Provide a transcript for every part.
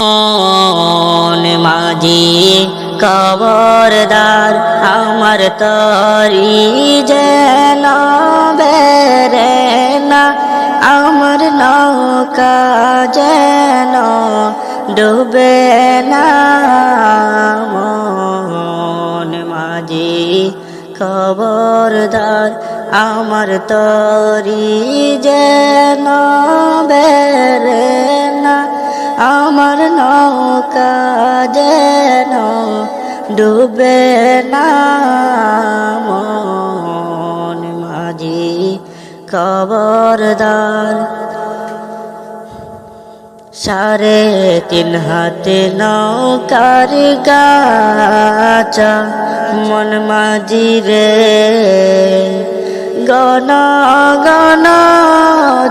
মন মাঝি কবরদার আমার তরি যেন বেরে না, আমার নৌকা যেন ডুবে না। মাঝি খবরদার আমার তরি যেন বেরে না আমার নৌকা যেন ডুবে না মন মাঝি খবরদার। সাড়ে তিন হাতে নৌকার গাছা মন মাঝি রে। গণ গণ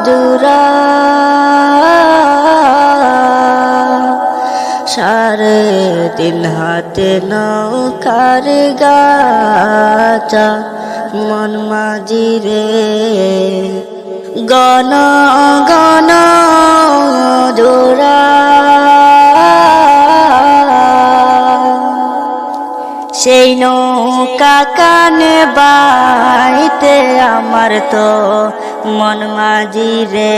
জুরা সাড়ে তিন হাতে নৌকার গাছা মন মাঝি রে। গণ গণ সেই নৌকা কানে বাইতে আমার তো মন মাঝি রে।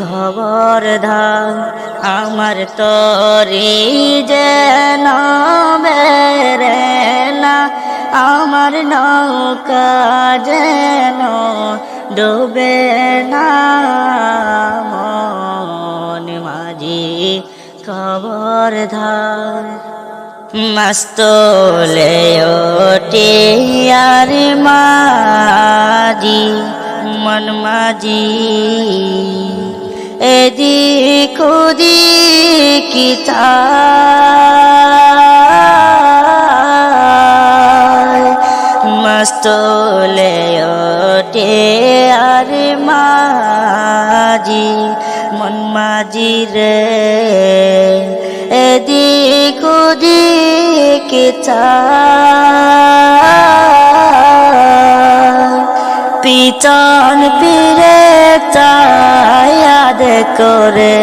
খবরদার আমার তরি যেন বেরে না, আমার নৌকা যেন ডুবে না। মন মাঝি খবরদার মস্তলে ওটে আর মাজি মন মাঝি। এদিক ওদিক চায় মস্তলে ওটে আর মাজি মন মাঝি রে। এদিক ওদিক পিছন ফিরে চায়াদ করে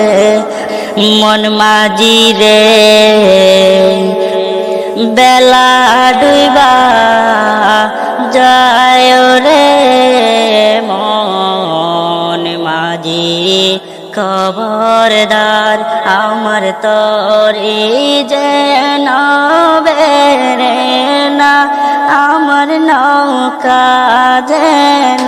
মন মাঝি রে। বেলা ডুইবা যায় রে মন মাঝি। খবরদার আমার তরি যেন বেরে না, আমার নৌকা যেন